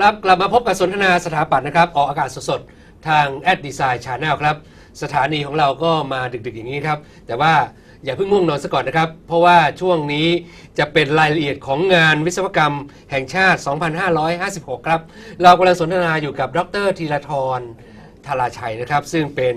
ครับกลับมาพบกับสนทนาสถาปัตย์นะครับ ออกอากาศสดๆ ทางแอดดีไซน์ชาแนลครับ สถานีของเราก็มาดึกๆอย่างนี้ครับ แต่ว่าอย่าเพิ่งง่วงนอนซะก่อนนะครับ เพราะว่าช่วงนี้จะเป็นรายละเอียดของงานวิศวกรรมแห่งชาติ 2556 ครับ เรากำลังสนทนาอยู่กับดรธีรทรธาราชัยนะครับ ซึ่งเป็น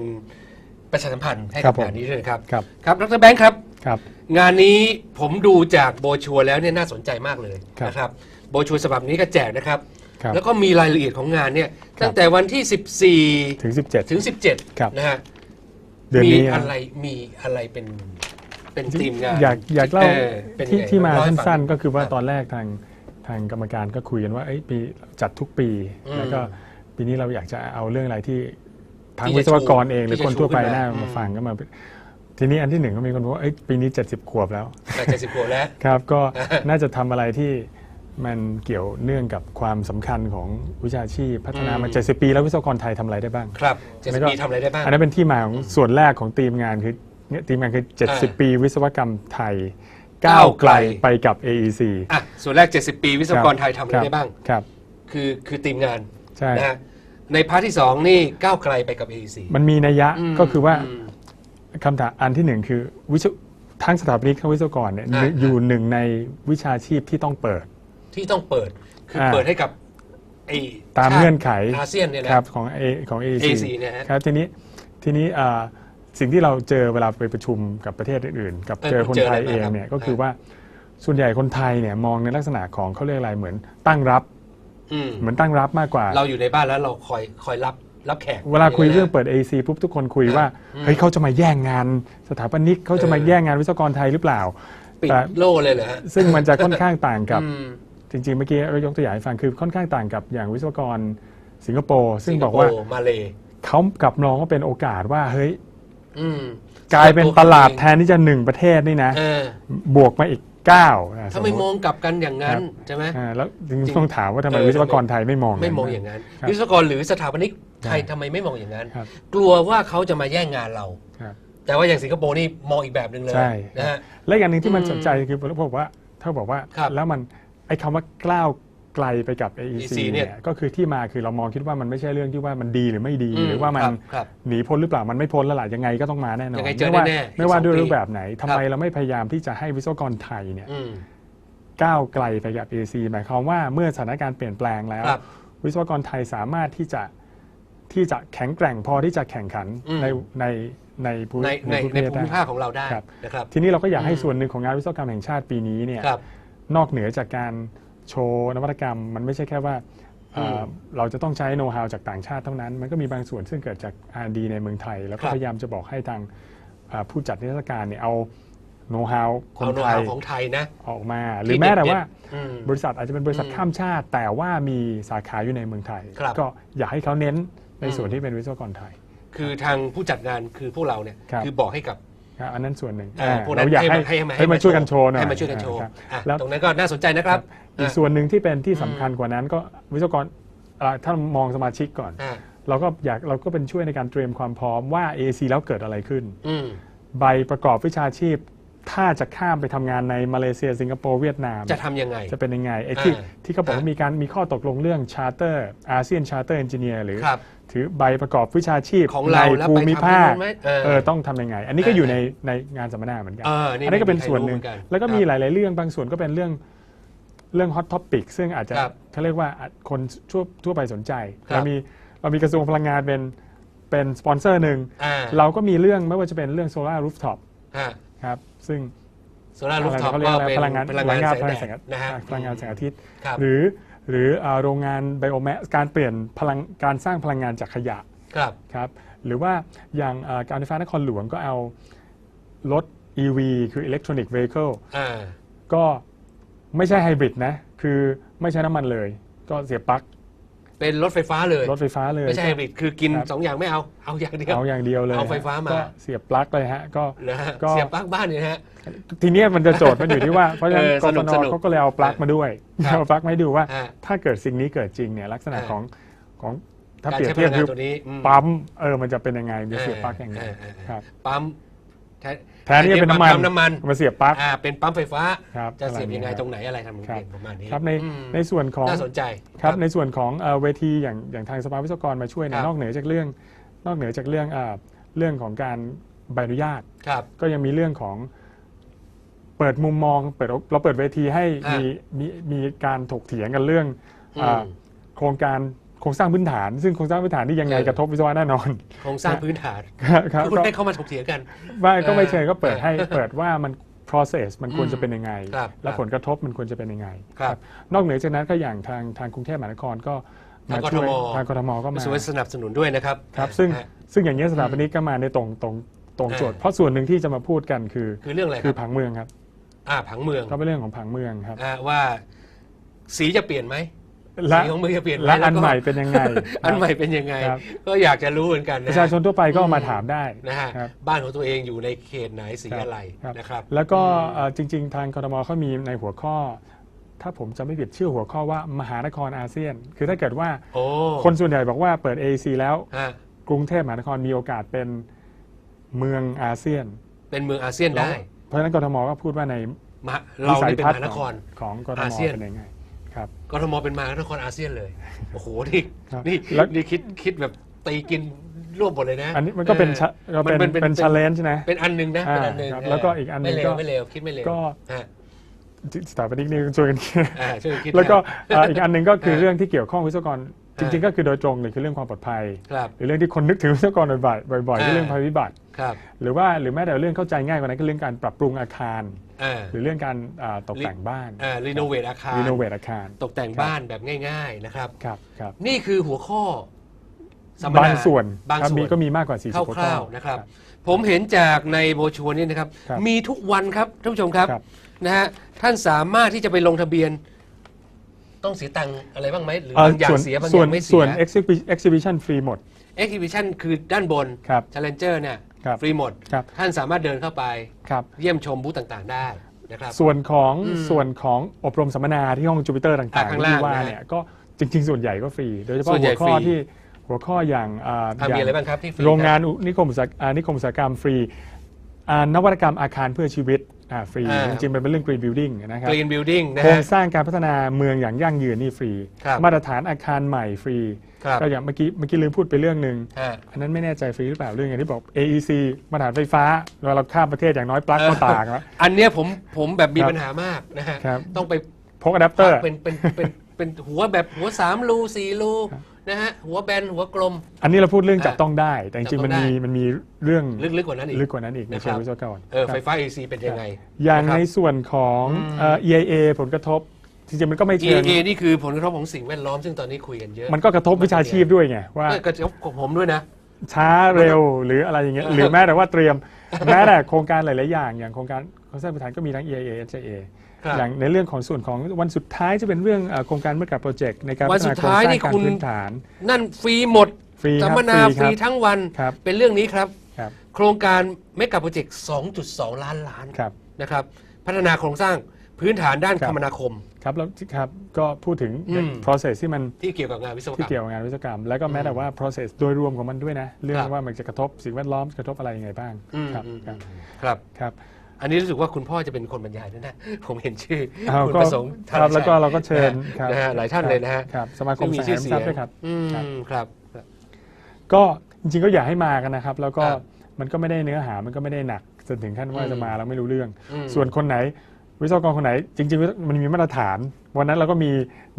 ประชาสัมพันธ์ให้ครักับบผมงานนี้ด้วยนะครับ ครับ ครับ ดรแบงค์ครับ ครับ งานนี้ผมดูจากโบรชัวร์แล้วเนี่ยน่าสนใจมากเลยครับนะครับ โบรชัวร์ฉบับนี้ก็แจกนะครับ ครับแล้วก็มีรายละเอียดของงานเนี่ยครับตั้งแต่วันที่ถึง17 14 ถึง 17ครับนะฮะเดือนมีนี้อะไรมีอะไรเป็นเป็นทีมงานอยากอยากเล่าออเป็นที่ยังไงที่มาเล่ให้ฟัง สั้นๆ ก็คือว่ารับตอนแรกทางทางกรรมการก็คุยกันว่าเอ้ยปีจัดทุกปี อืมแล้วก็ปีนี้เราอยากจะเอาเรื่องอะไรที่ทางที่จะวิศวกรเองหรือที่จะคนทั่วไปชูขึ้นมาน่าอืม มาฟังก็มา ทีนี้อันที่หนึ่งก็มีคนบอกว่าเอ้ยปีนี้ 70 ขวบแล้ว แต่เจ็ดสิบขวบแล้ว ครับก็น่าจะทำอะไรที่ มันเกี่ยวเนื่องกับความสำคัญของวิชาชีพ พัฒนามาอืม70 ปี แล้ววิศวกรไทยทำอะไรได้บ้าง ครับเจ็ดแล้สิบวก็ปีทำอะไรได้บ้าง อันนั้นเป็นที่มาของส่วนแรกของทีมงานคือเนี่ยทีมงานคืออ่า70 ปี วิศวกรรมไทยก้าก้าววไกไกลลไปกับ AEC อะส่วนแรก 70 ปีวิศวกรไทยทำอะไรคได้บ้างครับคือคือทีมงานใช่นะฮะในพาร์ทที่สองนี่ก้าวไกลไปกับ AEC มันมีนัยยะมก็คือว่าอืมคำถามอันที่หนึ่งคือวิศวทั้งสถาปนิกทั้งวิศวกรเนี่ยอ่าอยู่หนึ่งในวิชาชีพที่ต้องเปิด ที่ต้องเปิดคืออาเปิดให้กับไอ้ตามชติเงื่อนไขอาเซียนเนี่ยนะครับของ A ของ AEC AEC เนี่ยฮะครับทีนี้ทีนี้อ่าสิ่งที่เราเจอเวลาไปประชุมกับประเทศอื่นๆ กับเออเจอคนเจอไทยอะไรเองบ้างครับเนี่ยก็คือเออว่าส่วนใหญ่คนไทยเนี่ยมองในลักษณะของเขาเรียกอะไรเหมือนตั้งรับอืมเหมือนตั้งรับมากกว่า เราอยู่ในบ้านแล้วเราคอยคอยรับรับแขกเวลาคุยย่เรื่องนะเปิด AC ปุ๊บทุกคนคุยว่าอืมเฮ้ยเขาจะมาแย่งงานสถาปนิกเขาจะมาเออแย่งงานวิศวกรไทยหรือเปล่าปิดแต่โล่เลยเหรอฮะซึ่งมันจะค่อนข้างต่างกับอืม จริงๆ เมื่อกี้เรายกตัวอย่างให้ฟังคือค่อนข้างต่างกับอย่างวิศวกรสิงคโปร์ซึ่งบอกว่าสิคโปร์มาเลเขากลับมองว่าเป็นโอกาสว่าเฮ้ยอืมกลายเป็นตลาดแทนที่จะหนึ่งประเทศนี่นะ เออบวกมาอีกเก้าอะถ้าไม่สมติองกลับกันอย่างนั้นครับใช่ไหม อ่าแล้วจริงจริงๆต้องถามว่าทำไมเออ วิศวกรไทยไม่มองไม่มองอย่างนั้น ครับ วิศวกรหรือสถาปนิกไทยครับทำไมไม่มองอย่างนั้น ครับกลัวว่าเขาจะมาแย่งงานเรา ครับ แต่ว่าอย่างสิงคโปร์นี่มองอีกแบบหนึ่งเลยใช่ นะฮะ และอย่างหนึ่งที่มันอืมสนใจคือเขาบอกว่าถ้าบอกว่า ครับ แล้วมัน ไอ้คำว่าก้าวไกลไปกับ AEC AEC เนี่เนี่ยยก็คือที่มาคือเรามองคิดว่ามันไม่ใช่เรื่องที่ว่ามันดีหรือไม่ดี อืมหรือว่ามันครับครับหนีพ้นหรือเปล่ามันไม่พ้นแล้วล่ะยังไงก็ต้องมาแน่นอนยังไงเจอไม่ว่าแน่ๆไม่ว่าอีกสองด้วยปีรูปแบบไหนทำไมครับ เราไม่พยายามที่จะให้วิศวกรไทยเนี่ย อืม ก้าวไกลไปกับ AEC หมายความว่าเมื่อสถานการณ์เปลี่ยนแปลงแล้ว ครับ วิศวกรไทยสามารถที่จะที่จะแข็งแกร่งพอที่จะแข่งขันอืม ในในในภูมิในในภูในมิภูภาคมิภาคของเราได้ครับนะครับ ทีนี้เราก็อยากให้อืมส่วนหนึ่งของงานวิศวกรรมแห่งชาติปีนี้เนี่ย ครับ นอกเหนือจากการโชว์นวัตกรรม มันไม่ใช่แค่ว่าเอ่ออมเราจะต้องใช้โน้ตฮาวจากต่างชาติเท่านั้น มันก็มีบางส่วนซึ่งเกิดจาก R&D ในเมืองไทย แล้วก็ครับ พยายามจะบอกให้ทางอ่าผู้จัดนิทรรศการเนี่ยเอาโน้ตฮาวคนเอาโน้ตไทย ฮาวของไทยนะ ออกมา หรือแม้แต่ว่า อืมบริษัทอาจจะเป็นบริษัทอืมข้ามชาติ แต่ว่ามีสาขาอยู่ในเมืองไทย ครับ ก็อยากให้เขาเน้นในอืมส่วนที่เป็นวิศวกรไทย คือทางผู้จัดงานคือพวกเราเนี่ยครับ อบอกให้กับครับ อันนั้นส่วนหนึ่งอ่าอ่าพวกนั้นเราอยากให้ให้ให้มาช่วยกันโชว์หน่อยให้มาช่วยกันโชว์อ่าครับอะแล้วตรงนั้นก็น่าสนใจนะครับอีกส่วนหนึ่งที่เป็นที่สำคัญกว่านั้นก็วิศวกรอ่าถ้ามองสมาชิกก่อนอ่าเราก็อยากเราก็เป็นช่วยในการเตรียมความพร้อมว่า AC แล้วเกิดอะไรขึ้นอืมใบประกอบวิชาชีพ ถ้าจะข้ามไปทำงานในมาเลเซียสิงคโปร์เวียดนาม จะทำยังไง จะเป็นยังไงไอ้ที่อ่าที่เขาบอกว่าอ่ามีมีการมีข้อตกลงเรื่องชาร์เตอร์อาเซียนชาร์เตอร์เอนจิเนียร์หรือ ครับถือใบประกอบวิชาชีพของเราในแล้วภูไปมิทำที่ภาคนู้นไหมเออเออต้องทำยังไง อันนี้ก็อยู่เออในในงานสัมมนาเหมือนกันเอออันนี้ก็เป็นส่วนหนึ่งไม่มีใครรู้เหมือนกันแล้วก็มีครับหลาย ๆ เรื่องบางส่วนก็เป็นเรื่องเรื่องฮอตท็อปิกซึ่งอาจจะครับเขาเรียกว่าคนทั่วทั่วไปสนใจครับ เรามีเรามีกระทรวงพลังงานเป็นเป็นสปอนเซอร์หนึ่งอ่าเราก็มีเรื่องไม่ว่าจะเป็นเรื่องโซลาร์รูฟท็อป ฮะ ครับซึ่งโซลาร์รูฟท็อปเขาเรียก็กอะไรเป็นพลังงานพลังงานพลังแสงานงแดดนะฮะพลังงานแสงอาทิตย์ครับหรือหรืออ่าโรงงานไบโอแมสการเปลี่ยนพลังการสร้างพลังงานจากขยะครับครับหรือว่าอย่างอ่าการไฟฟ้านครหลวงก็เอารถ EV คือ Electronic Vehicle อ่าก็ไม่ใช่ไฮบริดนะ คือไม่ใช้น้ำมันเลย ก็เสียบปลั๊ก เป็นรถไฟฟ้าเลยรถไฟฟ้าเลยไม่ใช่ไฮบริดคือกินครับสองอย่างไม่เอาเอาอย่างเดียวเอาอย่างเดียวเลยเอาไฟฟ้ามาก็เสียบปลั๊กเลยฮะก็นะฮะก็เสียบปลั๊กบ้านเนี่ยนะฮะทีเนี้ยมันจะโจทย์มันอยู่ที่ว่าเพราะฉะนั้นเออกสนุฟกนสนุกเขาก็เลยเอาปลั๊กมาด้วยครับเอาปลั๊กมาให้ดูว่าฮะถ้าเกิดสิ่งนี้เกิดจริงเนี่ยลักษณะอ่าของของถ้าการเปรียบใช้พเทียลับงงาคืนอตัวนี้อืมปั๊มเออมันจะเป็นยังไงมันจะเสียบปลั๊กยังไงเออเออเออครับปั๊ม แทนแทแทนที่จะเป็นน้ำมันปั๊มน้ำมันมาเสียบปลั๊ก อ่าเป็นปั๊มไฟฟ้า ครับจะเสียบยังไงอะรตรงไหนอะไรทำครับเองประมาณนี้ครับในอืมในส่วนของ น่าสนใจ ครับในส่วนของเอ่อเวทีอย่างอย่างทางสภาวิศวกรมาช่วยเนยครับนอกเหนือจากเรื่องนอกเหนือจากเรื่องอ่าเรื่องของการใบอนุญาต ครับ ก็ยังมีเรื่องของเปิดมุมมองเปิดเราเปิดเวทีให้อ่ามีมีมีมีการถกเถียงกันเรื่องอืมอ่าโครงการ โครงสร้างพื้นฐาน ซึ่งโครงสร้างพื้นฐานที่ยังไงเออกระทบวิศวะแน่นอน โครงสร้างพื้นฐานครับคุณก็ให้เข้ามาถกเถียงกันว่าก็ไม่เออเชิงก็เปิดเออให้เปิดว่ามัน process มันควรอืมจะเป็นยังไงครับและครับผลกระทบมันควรจะเป็นยังไงครับนอกเหนือจากนั้นก็อย่างทางทางกรุงเทพมหานครก็มาทางกทมช่วยทางกทมก็มาสวยสนับสนุนด้วยนะครับครับซึ่งฮะซึ่งอย่างนี้ยสถาปนิกก็มาในตรงตรงตรงเออโจทย์เพราะส่วนหนึ่งที่จะมาพูดกันคือคือเรื่องอะไรคคืรัอบผังเมืองครับอ่าผังเมืองก็เป็นเรื่องของผังเมืองครับอ่าว่าสีจะเปลี่ยนไหม และสีของเมืองจะเปลี่ยนไหมและอันก็ใหม่เป็นยังไง อันใหม่เป็นยังไง ครับ ก็อยากจะรู้เหมือนกันปนะระชาชนทั่วไปก็มาถามได้นะฮะครับ บ้านของตัวเองอยู่ในเขตไหนสีครับอะไรครับนะครับ แล้วก็เอ่อจริง ๆ ทางกทมเขามีในหัวข้อ ถ้าผมจะไม่ผิดชื่อหัวข้อว่ามหานครอาเซียน คือถ้าเกิดว่าโอ้คนส่วนใหญ่บอกว่าเปิด AEC แล้ว ฮะกรุงเทพมหานครมีโอกาสเป็นเมืองอาเซียนเป็นเมืองอาเซียนได้เพราะฉะนั้นกทมก็พูดว่าในมหาเรานี่เป็นมหานครของกทอามเซียน เป็นยังไง ครับ กทมเป็นมหานครอาเซียนเลย โอ้โห นี่ครับนี่แล้ว นี่คิดคิดแบบตีกินรวบหมดเลยนะอันนี้มันก็เป็นออชะก็เป็นมัเป็น challenge นะ เป็นอันหนึ่งนะ เป็นอันหนึ่งอ่าครับเออแล้วก็อีกอันหนึ่งไม่เร็ก็วไม่เร็วคิดไม่เร็วก็ ฮะสถาปนิกนี่ช่วยกันคิด อ่าช่วยคิด แล้วก็นะเอ่ออีกอันหนึ่งก็คือเออเรื่องที่เกี่ยวข้องวิศวกร จริงๆก็คือโดยตรงเลยคือเรื่องความปลอดภัย ครับหรือเรื่องที่คนนึกถึงวิศวกรบ่อยๆบ่อยๆคือเรื่องอ่าภัยพิบัติ ครับหรือว่าหรือแม้แต่เรื่องเข้าใจง่ายกว่านั้นก็เรื่องการปรับปรุงอาคาร อ่าหรือเรื่องการอ่าตกแต่งบ้านอ่ารีโนเวทอาคารรีโนเวทอาคารตกแต่งบ้านแบบง่าย ๆนะครับ ครับครับนี่คือหัวข้อสัมมบางนาส่วนบางครับส่วมีนก็มีมากกว่า40คหัวข้อ ร่าวๆนะครับ ผมเห็นจากในโบรชัวร์นี้นะครับ ครับมีทุกวันครับท่านผู้ชมครับครับ นะฮะท่านสามารถที่จะไปลงทะเบียน ต้องเสียตังค์อะไรบ้างไหมหรือเอ่อบางอย่าส่วงนเสียบางอส่วนย่างไม่เสีส่วน ย exhibi- exhibition ฟรีหมด exhibition คือด้านบน ครับ challenger เนี่ยครับฟรีหมด ครับ ท่านสามารถเดินเข้าไปครับ เยี่ยมชมบูธต่างๆได้นะครับ ส่วนของอืมส่วนของอบรมสัมมนาที่ห้องจูปิเตอร์ต่างอะๆข้างที่ล่างว่านะเนี่ยก็จริง ๆ ส่วนใหญ่ก็ฟรี โดยเฉส่พาะวนใหญ่หัวข้อฟรี ที่หัวข้ออย่างอ่าอะอย่ามีงอะไรบ้างครับที่ฟรีโรงงานคบอุนิคมอุตสาหอ่านิคมอุตสาหกรรมฟรีอ่านวัตกรรมอาคารเพื่อชีวิต อ่าฟรีอ่า จริงๆมันเป็นเรื่อง green building นะครับ Green Building นะโครงฮะ สร้างการพัฒนาเมืองอย่างยั่งยืนนี่ฟรี ครับมาตรฐานอาคารใหม่ฟรี ครับ ก็อย่างเมื่อกี้เมื่อกี้ลืมพูดไปเรื่องหนึ่งฮะ อันนั้นไม่แน่ใจฟรีหรือเปล่าเรื่องอย่างที่บอก AEC มาตรฐานไฟฟ้าเราเราข้ามประเทศอย่างน้อยปลั๊กก็ต่างแล้ว อันเนี้ยผมผมแบบมีครับปัญหามากนะฮะครับ ต้องไปพกอะแดปเตอร์ เป็นเป็นเป็นเป็นหัวแบบหัวสามรูสี่รู นะฮะหัวแบนหัวกลม อันนี้เราพูดเรื่องอ่าจับต้องได้ แต่จริงๆจับต้มัอนงได้มีมันมีเรื่องลึกๆกว่านั้นอีกลึกกว่านั้นอีกในนะคเชิรังบวิศวกรเออครับไฟฟ้า AC เป็นยังไง อย่างนะครับในส่วนของอืมเอ่อ EIA ผลกระทบจริงๆมันก็ไม่เชิง EA นี่คือผลกระทบของสิ่งแวดล้อมซึ่งตอนนี้คุยกันเยอะ มันก็กระทบวิชาชีพด้วยไงว่าเออกระทบของผมด้วยนะ ช้าเร็วหรืออะไรอย่างเงี้ยหรือแม้แต่ว่าเตรียม แม้แต่โครงการหลายๆอย่างอย่างโครงการโครงสร้างพื้นฐานก็มีทั้ง EIA HIA ครับ อย่างในเรื่องของส่วนของวันสุดท้ายจะเป็นเรื่อง เอ่อโครงการเมื่อกับโปรเจกต์ในการวัพันฒสุนาดโครงท้ายสร้างนี่การคุณ พื้นฐาน นั่นฟรีหมดฟรีคสัรัมบมนาฟฟรีรีครับทั้งวัน ครับ เป็นเรื่องนี้ครับ ครับโครงการเมกะโปรเจกต์ 2.2 ล้านล้านครับ นะครับ พัฒนาโครงสร้างพื้นฐานด้านครับคมนาคม ครับแล้วที่ครับก็พูดถึง อืม process ที่มันที่เกี่ยวกับงานวิศวกรที่รมเกี่ยวกับงานวิศวกรรม แล้วก็แม้แต่ว่า process โดยรวมของมันด้วยนะ เรื่อคงรับ ว่ามันจะกระทบสิ่งแวดล้อมกระทบอะไรยังไงบ้างอืมครับอืมครับครับ ครับ อันนี้รู้สึกว่าคุณพ่อจะเป็นคนบรรยายด้วยนะ ผมเห็นชื่อเอาคุณก็ประสงค์ครับแล้วก็เราก็เชิญครับนะฮะหลายท่านเลยนะฮะครับสมาคมที่มีสหชื่อทเสียรัพงย์ด้วยครับ อืมครับครับ ก็จริงๆก็อยากให้มากันนะครับ แล้วก็ครับมันก็ไม่ได้เนื้อหามันก็ไม่ได้หนักจนถึงขั้นว่าอืม จะมาแล้วไม่รู้เรื่อง อืม ส่วนคนไหน วิศวกรคนไหน จริงๆมันมีมาตรฐาน วันนั้นเราก็มี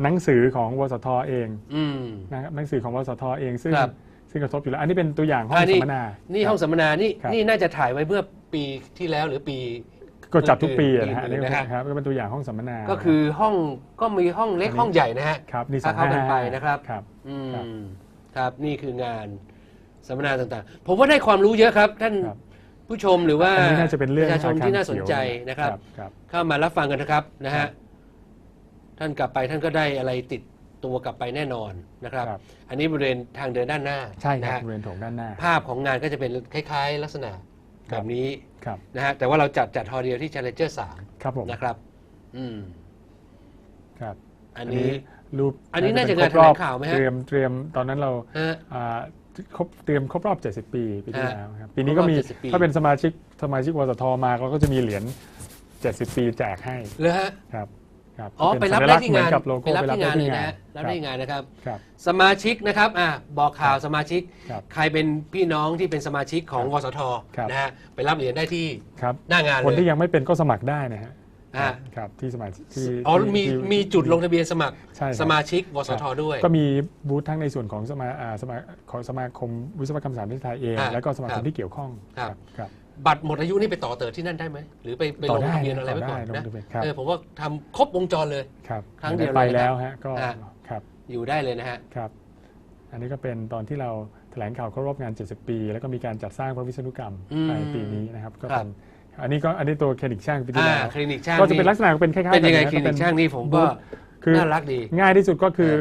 หนังสือของวสทเองอืม นะครับหนังสือของวสทเองซึ่งครับซึ่งกระทบอยู่แล้ว อันนี้เป็นตัวอย่างห้องอ่านี่สัมมนานี่ครับห้องสัมมนานี่ครับ นี่น่าจะถ่ายไว้เมื่อ ปีที่แล้วหรือปีก็จัดทุกปีอื่นๆนะฮะอื่นๆนี่นะฮะครับก็เป็นตัวอย่างห้องสัมมนา ก็คือห้องก็มีห้องเล็กอันนี้ห้องใหญ่นะฮะครับนี่สถ้าองเข้าห้ากันไปนะครับครับอืมครับครับนี่คืองานสัมมนาต่างๆ ผมว่าได้ความรู้เยอะครับ ท่านครับผู้ชมหรือว่าอันนี้น่าจะเป็นเรื่องประชาชนอครที่น่าสนใจเขียวนะครับครับ เข้ามารับฟังกันนะครับนะครัฮะบท่านกลับไปท่านก็ได้อะไรติดตัวกลับไปแน่นอนนะครับครับอันนี้บริเวณทางเดินด้านหน้าใช่คนะรับฮะบริเวณโถงด้านหน้า ภาพของงานก็จะเป็นคล้าย ๆ ลักษณะครั แบบบนี้ครับนะฮะแต่ว่าเราจัดจัดฮอลเดียวที่ Challenger ครับผม3นะครับ อืมครับ อันนี้รูปอันนี้น่าจะเป็งานครบรอบแถลงข่าวไหมฮะเตรียมเตรียมตอนนั้นเราฮะอ่าครบเตรียมครบรอบ 70 ปีปีที่ฮะแล้วครับปีนี้ก็มีครบรอบ70ปีถ้าเป็นสมาชิกสมาชิกวสทมาเราก็จะมีเหรียญ 70 ปีแจกให้เลยฮะครับ ครับอ๋อเป็ไปนรับสัญได้ลักษณ์ที่เหมืงาอนนกับโลไปโก้รับไปรับที่ได้งานที่เลยงานะนฮะรับได้ที่งานนะครับครับ สมาชิกนะครับอะบอกข่าวสมาชิกครับใครเป็นพี่น้องที่เป็นสมาชิกของวสทครับนะฮะไปรับเหรียญได้ที่ครับหน้างานเลยคนที่ยังไม่เป็นก็สมัครได้นะฮะอ่าครับที่สมาชิกที่อ๋อที่มีที่มีจุดลงทะเบียนสมัครใช่ครับสมาชิกวสทด้วย ก็มีบูธทั้งในส่วนของสมาอ่าสมาของสมาคมวิศวกรรมศาสตร์ประเทศไทยเองอ่าแล้วก็สมาคครัมบที่เกี่ยวข้องครับครั บบัตรหมดอายุนี่ไปต่อเติร์ที่นั่นได้ไหมหรือไปไปต่ลองได้ทะเบียนอะไรไว้ก่อนต่อได้นะลงทะเบียนครับเออผมว่าทำครบวงจรเลยครับครั้งเดียวไปเลยนะครับแล้วฮะก็อ่าครับอยู่ได้เลยนะฮะครับอันนี้ก็เป็นตอนที่เราแถลงข่าวครบรอบงาน 70 ปี แล้วก็มีการจัดสร้างพระวิษณุกรรมอืมในปีนี้นะครับก็ครัเป็บนอันนี้ก็อันนี้ตัวเครดิตช่างปีที่อ่าแล้วคลินิกช่างก็จะเป็นลักษณะเป็นคล้ายๆเป็นยังไงกัะคลินิกช่างนี่ผมก็คือน่ารักดีง่ายที่สุดก็คือ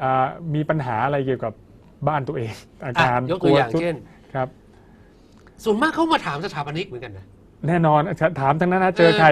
เออ่ามีปัญหาอะไรเกี่ยวกับบ้านตัวเองอาอะการยกตัวอย่างสุดเช่นครับ ส่วนมากเขามาถามสถาปนิกเหมือนกันนะ แน่นอนถามทั้งนั้นนะเจอเออใคร